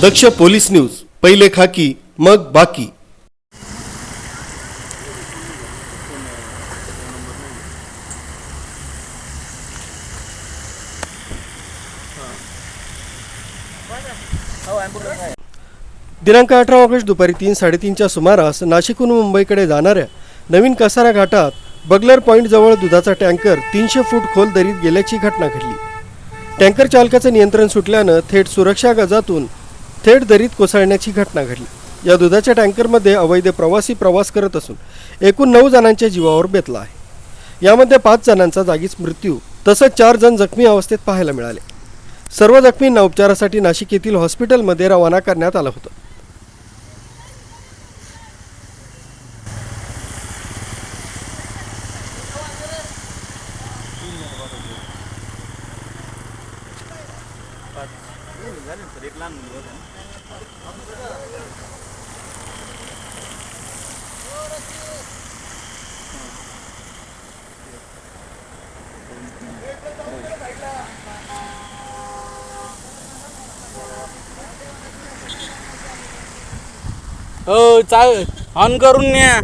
दक्ष police news पहिले खाकी मग बाकी. दिनांक अठरा ऑगस्ट दुपारी तीन साडेतीनच्या सुमारास नाशिकहून मुंबईकडे जाणाऱ्या नवीन कसारा घाटात बगलर पॉईंटजवळ दुधाचा टँकर तीनशे फूट खोल दरीत गेल्याची घटना घडली. टँकर चालकाचं नियंत्रण सुटल्यानं थेट सुरक्षा गजातून थेट दरीत कोसळण्याची घटना घडली. या दुधाच्या टँकरमध्ये अवैध प्रवासी प्रवास करत असून एकूण नऊ जणांच्या जीवावर बेतला आहे. यामध्ये पाच जणांचा जागीच मृत्यू तसंच चार जण जखमी अवस्थेत पाहायला मिळाले. सर्व जखमींना उपचारासाठी नाशिक येथील हॉस्पिटलमध्ये रवाना करण्यात आलं होतं. हो चाल. ऑन करून न्या.